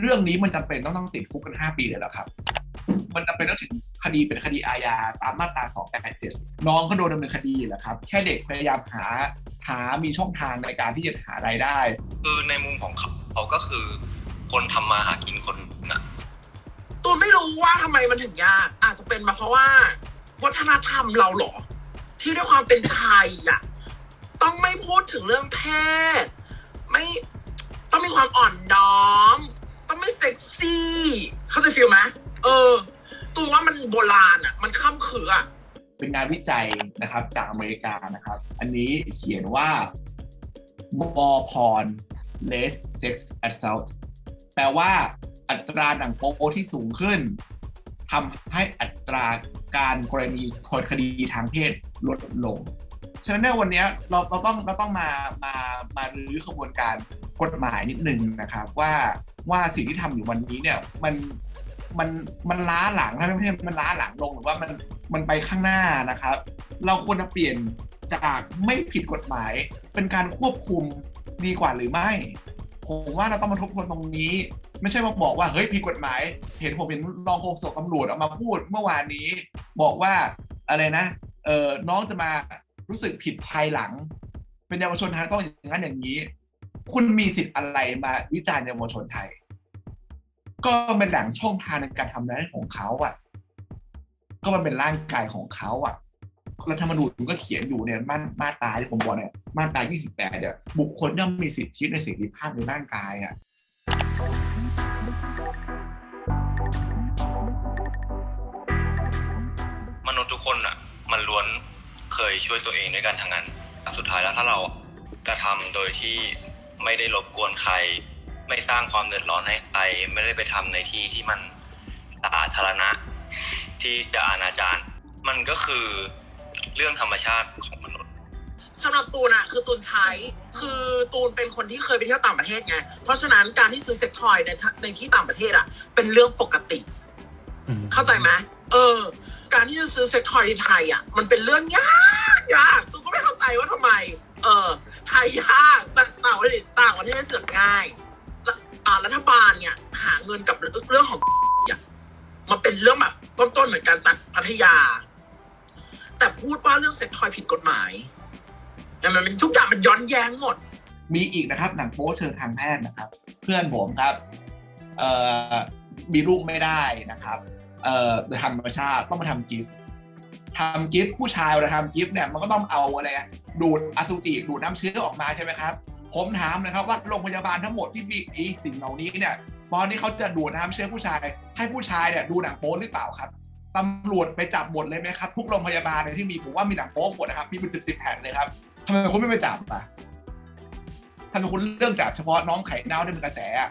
เรื่องนี้มันจำเป็นต้องต้องติดคุกกัน 5 ปีเลยเหรอครับ มันจำเป็นต้องถึงคดีเป็นคดีอาญาตามมาตรา 287 น้องก็โดนดำเนินคดีแหละครับ แค่เด็กพยายามหาหามีช่องทางในการที่จะหารายได้ คือในมุมของเขาเขาก็คือ คนทำมาหากินคนหนึ่งอะตูนไม่รู้ว่าทำไมมันถึงยาก อาจจะเป็นมาเพราะว่า วัฒนธรรมเราเหรอ ที่ด้วยความเป็นไทยอะต้องไม่พูดถึงเรื่องเพศไม่ต้องมีความอ่อนน้อม ต้องไม่เซ็กซี่ เข้า ใจฟิลไหมเออตูว่ามันโบราณอะ มันข้ามคืออะเป็นงานวิจัยนะครับจากอเมริกานะครับ อันนี้เขียนว่า more porn less sex assault แปลว่าอัตราหนังโป๊ที่สูงขึ้นทำให้อัตราการกรณีคนคดีทางเพศลดลง ฉะนั้นในวันนี้เราเราต้องเราต้องมามามารื้อขบวนการ กฎหมายนิดนึงนะครับว่าว่าสิ่งที่ทำอยู่วันนี้เนี่ยมันมันมันล้าหลังถ้าไม่ใช่มันล้าหลังลงหรือว่ามันมันไปข้างหน้านะครับ เราควรจะเปลี่ยนจากไม่ผิดกฎหมาย เป็นการควบคุมดีกว่าหรือไม่ ผมว่าเราต้องมาทบทวนตรงนี้ ไม่ใช่มาบอกว่าเฮ้ยผิดกฎหมาย เห็นผมเห็นรองโฆษกตำรวจออกมาพูดเมื่อวานนี้ บอกว่าอะไรนะเออน้องจะมารู้สึกผิดภายหลัง เป็นเยาวชนไทยต้องอย่างนั้นอย่างนี้ คุณมีสิทธิ์อะไรมาวิจารณ์เยาวชนไทย ก็เป็นแหล่งช่องทางในการทำงานของเขาอะ ก็มันเป็นร่างกายของเขาอะรัฐธรรมนูญมันก็เขียนอยู่เนี่ยมามาตราที่ผมบอกเนี่ยมาตรา28เนี่ยบุคคลย่อมมีสิทธิในเสรีภาพในร่างกายอะมนุษย์ทุกคนอะมันล้วนเคยช่วยตัวเองด้วยกันทั้งนั้นแต่สุดท้ายแล้วถ้าเรากระทำโดยที่ ไม่ได้รบกวนใคร ไม่สร้างความเดือดร้อนให้ใคร ไม่ได้ไปทำในที่ที่มันสาธารณะ ที่จะอนาจารมันก็คือเรื่องธรรมชาติของมนุษย์สำหรับตูนอะคือตูนใช้คือตูนเป็นคนที่เคยไปเที่ยวต่างประเทศไง เพราะฉะนั้นการที่ซื้อเซ็กทอยในทะในที่ต่างประเทศอะเป็นเรื่องปกติเข้าใจไหมเออ การที่จะซื้อเซ็กทอยในไทยอะมันเป็นเรื่องยากยากตูก็ไม่เข้าใจว่าทำไม เออไทยยากแต่ ต่างประเทศต่างประเทศเสือกง่ายรัฐบาลเนี่ย หาเงินกับเรื่องของอะมันเป็นเรื่องแบบต้นๆเหมือนกันจากพัทยา แต่พูดว่าเรื่องเซ็กทอยผิดกฎหมายแต่มันเป็นทุกอย่างมันย้อนแย้งหมด มีอีกนะครับ หนังโป๊เชิงทางแพทย์นะครับ เพื่อนผมครับเอ่อมีลูกไม่ได้นะครับเอ่อธรรมชาติต้องมาทำกิฟต์ทำกิฟต์ผู้ชายเวลาทำกิฟต์เนี่ยมันก็ต้องเอาอะไรดูดอสุจิดูดน้ำเชื้อออกมาใช่ไหมครับ ผมถามนะครับว่าโรงพยาบาลทั้งหมดที่มีไอ้สิ่งเหล่านี้เนี่ยตอนนี้เขาจะดูดน้ำเชื้อผู้ชาย ให้ผู้ชายเนี่ยดูหนังโป๊หรือเปล่าครับตำรวจไปจับหมดเลยไหมครับทุกโรงพยาบาลเนี่ยที่มีผมว่ามีหนังโป๊หมดนะครับมีเป็นสิบสิบแผ่นเลยครับทำไมคุณไม่ไปจับอะทำไมคุณเรื่องจับเฉพาะน้องไข่เน่าได้เป็นกระแสอะ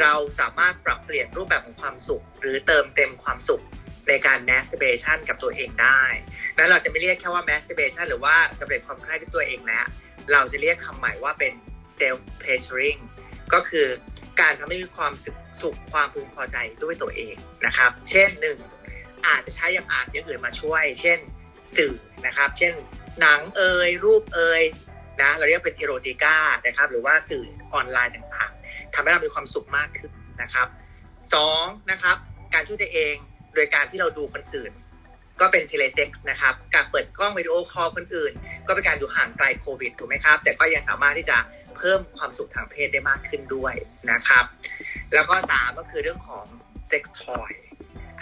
เราสามารถปรับเปลี่ยนรูปแบบของความสุข หรือเติมเต็มความสุข ในการ masturbation กับตัวเองได้ แล้วเราจะไม่เรียกแค่ว่า masturbation หรือว่าสำเร็จความใคร่ด้วยตัวเองแล้ว เราจะเรียกคำใหม่ว่าเป็น self pleasuring ก็คือการทำให้มีความสุขความพึงพอใจด้วยตัวเองนะครับ เช่นหนึ่งอาจจะใช้อย่างอ่านอย่างอื่นมาช่วย เช่นสื่อนะครับ เช่นหนังเอยรูปเอยนะเราเรียกเป็นอีโรติก้านะครับหรือว่าสื่อออนไลน์ต่างๆทำให้เรามีความสุขมากขึ้นนะครับสองนะครับ การช่วยตัวเอง โดยการที่เราดูคนอื่น ก็เป็นเทเลเซ็กซ์นะครับ การเปิดกล้องวิดีโอคอลคนอื่น ก็เป็นการอยู่ห่างไกลโควิดถูกไหมครับ แต่ก็ยังสามารถที่จะเพิ่มความสุขทางเพศได้มากขึ้นด้วยนะครับ แล้วก็สามก็คือเรื่องของเซ็กซ์ทอย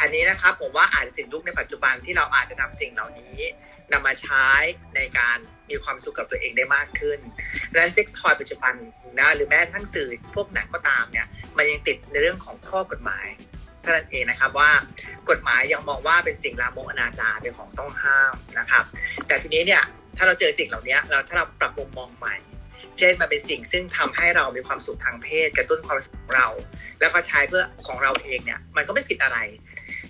อันนี้นะครับผมว่าอาจจะถึงยุคในปัจจุบันที่เราอาจจะนำสิ่งเหล่านี้นำมาใช้ในการมีความสุขกับตัวเองได้มากขึ้น และเซ็กซ์ทอยปัจจุบันนะหรือแม้กระทั่งสื่อพวกหนังก็ตามเนี่ยมันยังติดในเรื่องของข้อกฎหมาย ท่านั้นเองนะครับว่ากฎหมายยังมองว่าเป็นสิ่งลามกอนาจารเป็นของต้องห้ามนะครับ แต่ทีนี้เนี่ยถ้าเราเจอสิ่งเหล่านี้เราถ้าเราปรับมุมมองใหม่ เช่นมันเป็นสิ่งซึ่งทำให้เรามีความสุขทางเพศ กระตุ้นความสุขของเรา แล้วก็ใช้เพื่อของเราเองเนี่ยมันก็ไม่ผิดอะไร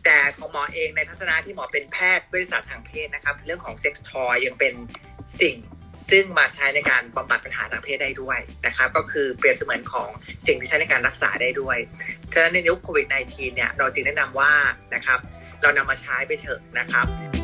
แต่ของหมอเองในทัศนะที่หมอเป็นแพทย์บริษัททางเพศนะครับ เรื่องของเซ็กซ์ทอยยังเป็นสิ่ง ซึ่งมาใช้ในการบำบัดปัญหาทางเพศได้ด้วยนะครับ ก็คือเปรียบเสมือนของสิ่งที่ใช้ในการรักษาได้ด้วย ฉะนั้นในยุคโควิด -19 เนี่ยเราจึงแนะนำว่านะครับเรานำมาใช้ไปเถอะนะครับ